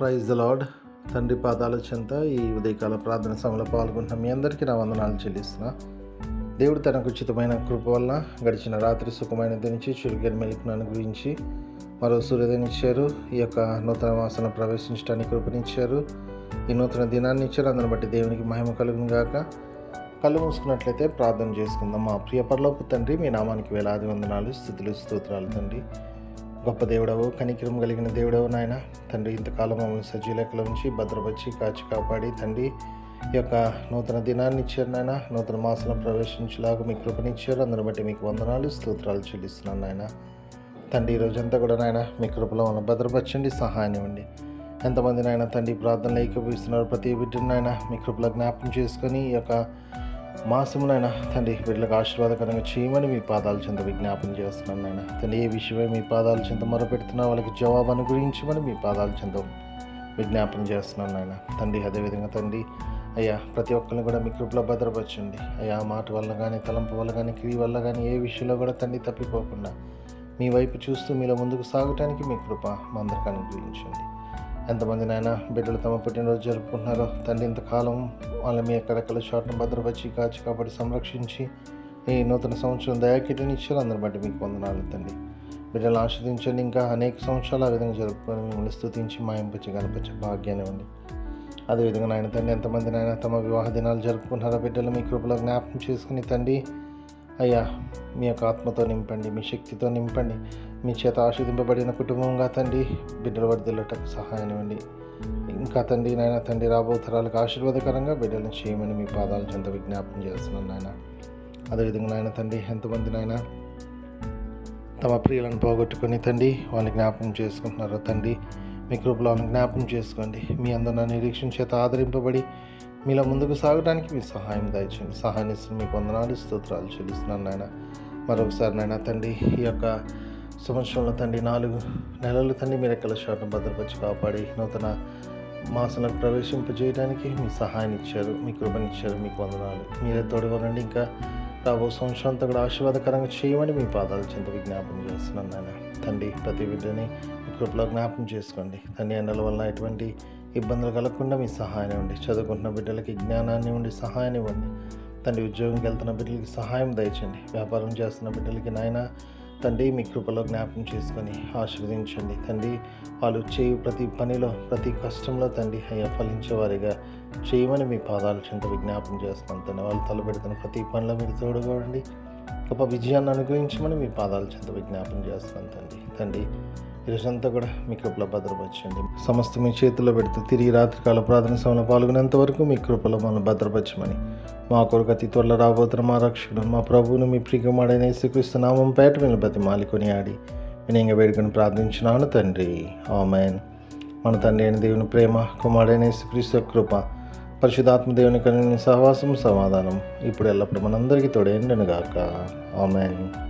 Praise the lord. తండ్రి పాదాల చెంత ఈ ఉదయకాల ప్రార్థన సమయంలో పాల్గొంటున్న. మీ అందరికీ నా వందనాలు చెల్లిస్తున్నా. దేవుడు తనకు ఉచితమైన కృప వల్ల గడిచిన రాత్రి సుఖమైన దినించి చురుగని మెలుపును అనుగ్రహించి మరో సూర్యోదయనిచ్చారు ఈ యొక్క నూతన వాసన ప్రవేశించడానికి కృపనిచ్చారు. ఈ నూతన దినాన్ని ఇచ్చారు. అందుని బట్టి దేవునికి మహిమ కలుగును గాక. కళ్ళు మూసుకున్నట్లయితే ప్రార్థన చేసుకుందాం. మా ప్రియ పరలోపు తండ్రి మీ నామానికి వేలాది వందనాలు స్థుతులు స్తోత్రాలు తండ్రి. గొప్ప దేవుడవు కనికిరం కలిగిన దేవుడవు నాయన. తండ్రి ఇంతకాలం మమ్మల్ని సజీలకల ఉంచి భద్రపరిచి కాచి కాపాడి తండ్రి ఈ యొక్క నూతన దినాన్ని ఇచ్చారు నాయన. నూతన మాసంలో ప్రవేశించేలాగా మీ కృపనిచ్చారు. అందుని బట్టి మీకు వందనాలు స్తోత్రాలు చెల్లిస్తున్నాను నాయన. తండ్రి ఈరోజంతా రోజంతా కూడా నాయన మీ కృపలో ఉన్న భద్రపరచండి సహాయం ఇవ్వండి. ఎంతమంది నాయన తండ్రి ప్రార్థనలు ఏకీపిస్తున్నారు ప్రతి బిడ్డను నాయన మీ కృపలో జ్ఞాపకం చేసుకొని ఈ యొక్క మాసమునైనా తండ్రి బిడ్డలకు ఆశీర్వాదకరంగా చేయమని మీ పాదాల చెంత విజ్ఞాపన చేస్తున్నాను నాయన. తండ్రి ఏ విషయమై మీ పాదాల చెంత మొరపెడుతున్నా వాళ్ళకి జవాబు అనుగ్రహించమని మీ పాదాల చెంత విజ్ఞాపన చేస్తున్నాను నాయన. తండ్రి అదేవిధంగా తండ్రి అయ్యా ప్రతి ఒక్కరిని కూడా మీ కృపలో భద్రపరచండి. అయ్యా మాట వల్ల కానీ తలంపు వల్ల కానీ క్రియ వల్ల కానీ ఏ విషయంలో కూడా తండ్రి తప్పిపోకుండా మీ వైపు చూస్తూ మీలో ముందుకు సాగటానికి మీ కృప మా అందరికీ అనుగ్రహించండి. ఎంతమంది నాయన బిడ్డలు తమ పుట్టినరోజు జరుపుకుంటున్నారో తండ్రి ఇంతకాలం వాళ్ళ మీ ఎక్కడెక్కడ షాట్ను భద్రపరిచి కాచి కాబట్టి సంరక్షించి ఈ నూతన సంవత్సరం దయాకిటిని ఇచ్చారు అందరి బట్టి మీకు వందనాలు తండ్రి. బిడ్డలు ఆస్వాదించండి ఇంకా అనేక సంవత్సరాలు ఆ విధంగా జరుపుకొని మిమ్మల్ని స్థుతించి మాయింపచ్చి కనిపించే భాగ్యాన్ని ఇవ్వండి. అదేవిధంగా నాయన తండ్రి ఎంతమంది నాయన తమ వివాహ దినాలు జరుపుకుంటున్నారో బిడ్డలు మీ కృపలో జ్ఞాపకం చేసుకుని తండ్రి అయ్యా మీ యొక్క ఆత్మతో నింపండి మీ శక్తితో నింపండి మీ చేత ఆశీర్దింపబడిన కుటుంబంగా తండ్రి బిడ్డలు వర్దిల్లటకు సహాయం ఇవ్వండి. ఇంకా తండ్రి నాయన తండ్రి రాబో తరాలకు ఆశీర్వాదకరంగా బిడ్డలను చేయమని మీ పాదాల చెంత విజ్ఞాపనం చేస్తున్నాను నాయన. అదేవిధంగా నాయన తండ్రి ఎంతమంది నాయన తమ ప్రియులను పోగొట్టుకొని తండ్రి వాళ్ళని జ్ఞాపకం చేసుకుంటున్నారో తండ్రి మీ కృపలో జ్ఞాపకం చేసుకోండి. మీ అందరిన నిరీక్షణ చేత ఆదరింపబడి మీలో ముందుకు సాగడానికి మీ సహాయం దయచేయండి. సహాయం ఇస్తున్న మీకు వందనాలు స్తోత్రాలు చెల్లిస్తున్నాను నాయన. మరొకసారి నాయన తండ్రి ఈ యొక్క సంవత్సరంలో తండ్రి నాలుగు నెలలు తండ్రి మీరు ఎక్కల షాట్ను భద్రపరిచి కాపాడి నూతన మాసంలో ప్రవేశింపజేయడానికి మీ సహాయం ఇచ్చారు మీ కృపనిచ్చారు మీకు వందనాలు. మీరే తోడుగొనండి ఇంకా రాబో సంవత్సరం అంతా కూడా ఆశీర్వాదకరంగా చేయమని మీ పాదాలు చింత విజ్ఞాపం చేస్తున్నాను నాయన. తండ్రి ప్రతి బిడ్డని మీ కృపలో జ్ఞాపం చేసుకోండి. తండ్రి ఎండల వల్ల ఎటువంటి ఇబ్బందులు కలగకుండా మీ సహాయం ఇవ్వండి. చదువుకుంటున్న బిడ్డలకి జ్ఞానాన్ని ఇవ్వండి సహాయం ఇవ్వండి. తండ్రి ఉద్యోగంకి వెళ్తున్న బిడ్డలకి సహాయం దయచండి వ్యాపారం చేస్తున్న బిడ్డలకి నాయన తండ్రి మీ కృపలో జ్ఞాపకం చేసుకొని ఆశీర్వదించండి. తండ్రి వాళ్ళు చేయు ప్రతి పనిలో ప్రతి కష్టంలో తండ్రి అయ్యా ఫలించేవారిగా చేయమని మీ పాదాలు చెంత విజ్ఞాపం చేస్తున్నాను తండ్రి వాళ్ళు తలపెడుతున్న ప్రతి పనిలో మీరు తోడుకోండి గొప్ప విజయాన్ని అనుగ్రహించమని మీ పాదాల చెంత విజ్ఞాపం చేస్తున్నాను తండ్రి. తండ్రి ఈరోజంతా కూడా మీ కృపలో భద్రపరచండి. సమస్త మీ చేతుల్లో పెడుతూ తిరిగి రాత్రికాల ప్రార్థన సమయంలో పాల్గొనేంత వరకు మీ కృపలో మనం భద్రపరచమని. మా కొరకు అతి త్వరలో రాబోతున్న మా రక్షకుడు మా ప్రభువును మీ ప్రియమాడైన యేసుక్రీస్తు నామం పేట మీద బతి మాలికొని ఆడి వినయంగా వేడుకొని ప్రార్థించినాను తండ్రి. ఆమెన్. మన తండ్రి అయిన దేవుని ప్రేమ కుమారుడైన యేసుక్రీస్తు కృప పరిశుధాత్మ దేవుని కలిగిన సహవాసం సమాధానం ఇప్పుడు ఎల్లప్పుడు మనందరికీ తోడేండను గాక ఆమెన్.